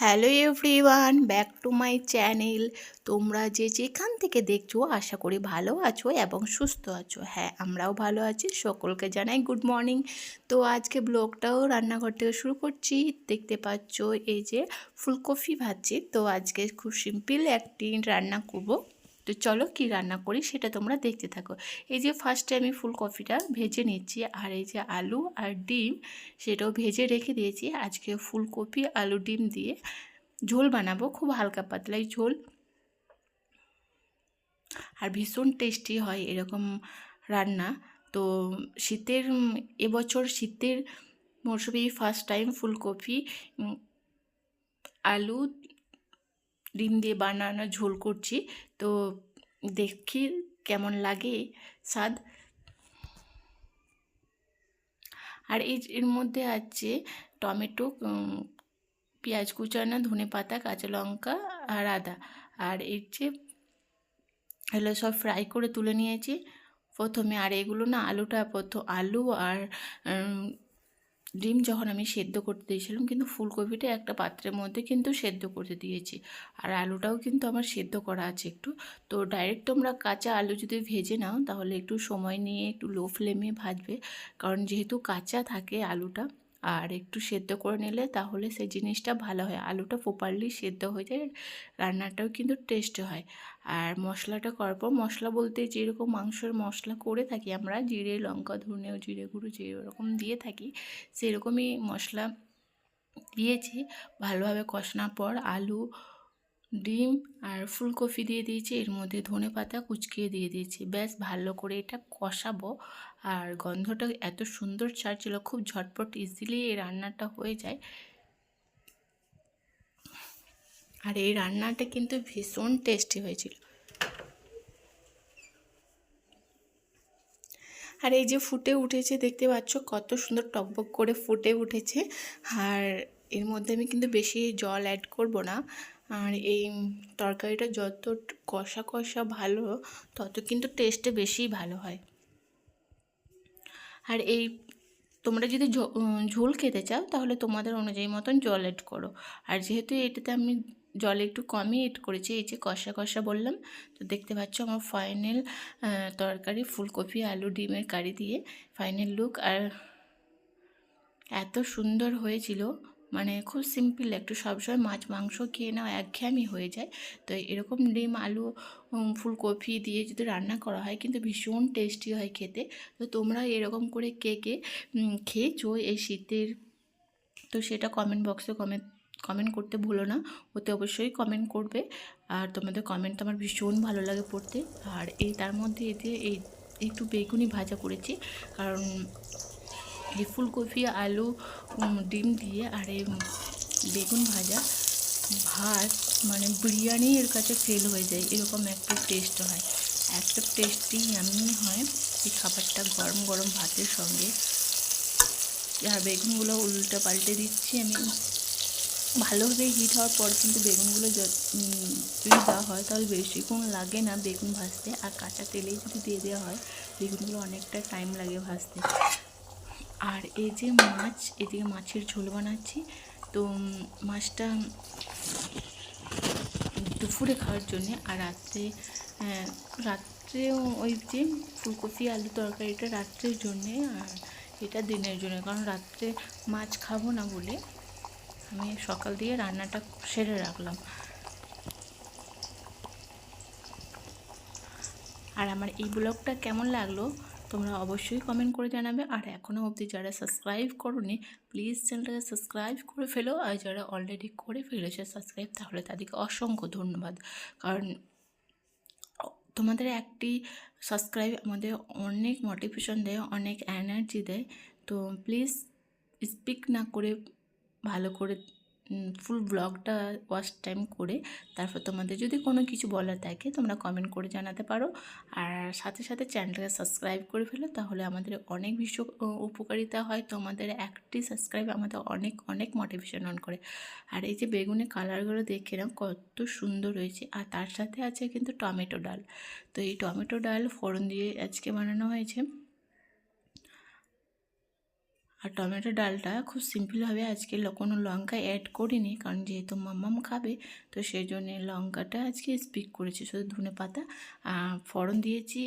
Hello everyone back to my channel তোমরা যে যেখান থেকে দেখছ, আশা করি ভালো আছো এবং সুস্থ আছো। হ্যাঁ আমরাও ভালো আছি। সকলকে জানাই গুড মর্নিং তো আজকে ব্লগটাও রান্নাঘর থেকে শুরু করছি। দেখতে পাচ্ছ এই যে ফুলকপি ভাজছি। তো আজকে খুব সিম্পল একটি রান্না করব। তো চলো কি রান্না করি সেটা তোমরা দেখতে থাকো। এই যে ফার্স্টে আমি ফুলকপিটা ভেজে নিচ্ছি আর এই যে আলু আর ডিম সেটাও ভেজে রেখে দিয়েছি। আজকে ফুলকপি, আলু ডিম দিয়ে ঝোল বানাবো, খুব হালকা পাতলাই ঝোল। আর ভীষণ টেস্টি হয় এরকম রান্না। তো শীতের, এবছর শীতের মরশুমে ফার্স্ট টাইম ফুলকপি আলু ডিম দিয়ে বানানো ঝোল করছি। তো দেখি কেমন লাগে স্বাদ। আর এর মধ্যে আছে টমেটো পেঁয়াজ কুচানো, ধনে পাতা, কাঁচা লঙ্কা আর আদা। আর এর যে এগুলো সব ফ্রাই করে তুলে নিয়েছি। প্রথমে আর এগুলো না আলুটা প্রথম আলু আর ডিম যখন আমি সেদ্ধ করতে দিয়েছিলাম কিন্তু ফুলকপিটা একটা পাত্রের মধ্যে কিন্তু সেদ্ধ করতে দিয়েছি। আর আলুটাও কিন্তু আমার সেদ্ধ করা আছে একটু। তো ডাইরেক্ট তোমরা কাঁচা আলু যদি ভেজে নাও তাহলে একটু সময় নিয়ে একটু লো ফ্লেমে ভাজবে। কারণ যেহেতু কাঁচা থাকে আলুটা আর একটু সেদ্ধ করে নিলে তাহলে সেই জিনিসটা ভালো হয়। আলুটা প্রপারলি সেদ্ধ হয়ে যায়, রান্নাটাও কিন্তু টেস্ট হয়। আর মশলাটা করার পর মশলা বলতে যেরকম মাংসের মশলা করে থাকি আমরা, জিরে, লঙ্কা ধনেও জিরে গুঁড়ো যেরকম দিয়ে থাকি, সেরকমই মশলা দিয়েছি। ভালোভাবে কষানোর পর আলু ডিম আর ফুলকপি দিয়ে দিয়েছি। এর মধ্যে ধনে পাতা কুচকিয়ে দিয়ে দিয়েছি। ব্যাস, ভালো করে এটা কষাবো। আর গন্ধটা এত সুন্দর ছাড়ছিল, খুব ঝটপট ইজিলি এই রান্নাটা হয়ে যায়। আর এই রান্নাটা কিন্তু ভীষণ টেস্টি হয়েছিল। আর এই যে ফুটে উঠেছে, দেখতে পাচ্ছ কত সুন্দর টকবক করে ফুটে উঠেছে। আর এর মধ্যে আমি কিন্তু বেশি জল অ্যাড করব না। আর এই তরকারিটা যত কষা কষা ভালো, তত কিন্তু টেস্টে বেশি ভালো হয়। আর এই তোমরা যদি ঝোল খেতে চাও, তাহলে তোমাদের অনুযায়ী মতন জল এড করো। আর যেহেতু এটাতে আমি জল একটু কমই এড করেছি, এই যে কষা কষা বললাম, তো দেখতে পাচ্ছ আমার ফাইনাল তরকারি ফুলকপি, আলু, ডিমের কারি দিয়ে ফাইনাল লুক আর এত সুন্দর হয়েছিল মানে খুব সিম্পল একটু সবসময় মাছ, মাংস খেয়ে নেওয়া একঘেয়েমি হয়ে যায়। তো এরকম ডিম, আলু ফুলকপি দিয়ে যদি রান্না করা হয় কিন্তু ভীষণ টেস্টি হয় খেতে। তো তোমরা এরকম করে কে কে খেয়েছো এই শীতের? তো সেটা কমেন্ট বক্সে কমেন্ট কমেন্ট করতে ভুলো না। ওতে অবশ্যই কমেন্ট করবে। আর তোমাদের কমেন্ট তো আমার ভীষণ ভালো লাগে পড়তে। আর এই তার মধ্যে এতে এই, একটু বেগুনি ভাজা করেছি। কারণ এই ফুলকপি, আলু ডিম দিয়ে আর এই বেগুন ভাজা, ভাত মানে বিরিয়ানি এর কাছে ফেল হয়ে যায়। এরকম একটা টেস্ট হয়। একটা টেস্টি আমি হয় এই খাবারটা গরম গরম ভাতের সঙ্গে। আর বেগুনগুলো উল্টে পাল্টে দিচ্ছি আমি। ভালোভাবে হিট হওয়ার পর কিন্তু বেগুনগুলো যদি দেওয়া হয় তাহলে বেশিক্ষণ লাগে না বেগুন ভাজতে। আর কাঁচা তেলেই যদি দিয়ে দেওয়া হয়, বেগুনগুলো অনেকটা টাইম লাগে ভাজতে। আর এই যে মাছ এদিকে মাছের ঝোল বানাচ্ছি, তো মাছটা দুপুরে খাওয়ার জন্যে আর রাত্রে রাত্রেও ওই যে ফুলকপি, আলু তরকারিটা রাত্রের জন্যে আর এটা দিনের জন্য। কারণ রাত্রে মাছ খাব না বলে আমি সকাল দিয়ে রান্নাটা সেরে রাখলাম। আর আমার এই ব্লগটা কেমন লাগল? তোমরা অবশ্যই কমেন্ট করে জানাবে। আর এখনও অবধি যারা সাবস্ক্রাইব করোনি প্লিজ চ্যানেলটাকে সাবস্ক্রাইব করে ফেলো। আর যারা অলরেডি করে ফেলেছে সাবস্ক্রাইব তাহলে তাদেরকে অসংখ্য ধন্যবাদ। কারণ তোমাদের একটি সাবস্ক্রাইব আমাদের অনেক মোটিভেশন দেয়, অনেক এনার্জি দেয়। তো প্লিজ স্পিক না করে ভালো করে ফুল ব্লগটা ওয়াচ টাইম করে তারপর তোমাদের যদি কোনো কিছু বলার থাকে তোমরা কমেন্ট করে জানাতে পারো। আর সাথে সাথে চ্যানেলটাকে সাবস্ক্রাইব করে ফেলো তাহলে আমাদের অনেক বেশি উপকারিতা হয় তোমাদের একটি সাবস্ক্রাইব আমাদের অনেক অনেক মোটিভেশন অন করে। আর এই যে বেগুনের কালারগুলো দেখে না কত সুন্দর হয়েছে। আর তার সাথে আছে কিন্তু টমেটো ডাল। তো এই টমেটো ডাল ফোড়ন দিয়ে আজকে বানানো হয়েছে। আর টমেটো ডালটা খুব সিম্পলভাবে আজকে কোনো লঙ্কা অ্যাড করিনি, কারণ যেহেতু মাম্মাম খাবে, তো সেই জন্যে লঙ্কাটা আজকে স্পিক করেছি। শুধু ধনে পাতা ফোড়ন দিয়েছি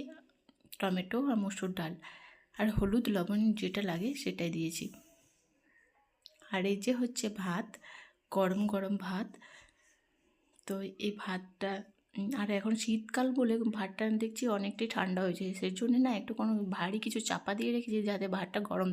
টমেটো আর মসুর ডাল। আর হলুদ লবণ যেটা লাগে সেটাই দিয়েছি। আর এই যে হচ্ছে ভাত, গরম গরম ভাত। তো এই ভাতটা আর এখন শীতকাল বলে ভাতটা দেখছি অনেকটাই ঠান্ডা হয়েছে সেই জন্য না একটু কোনো ভারী কিছু চাপা দিয়ে রেখেছি যাতে ভাতটা গরম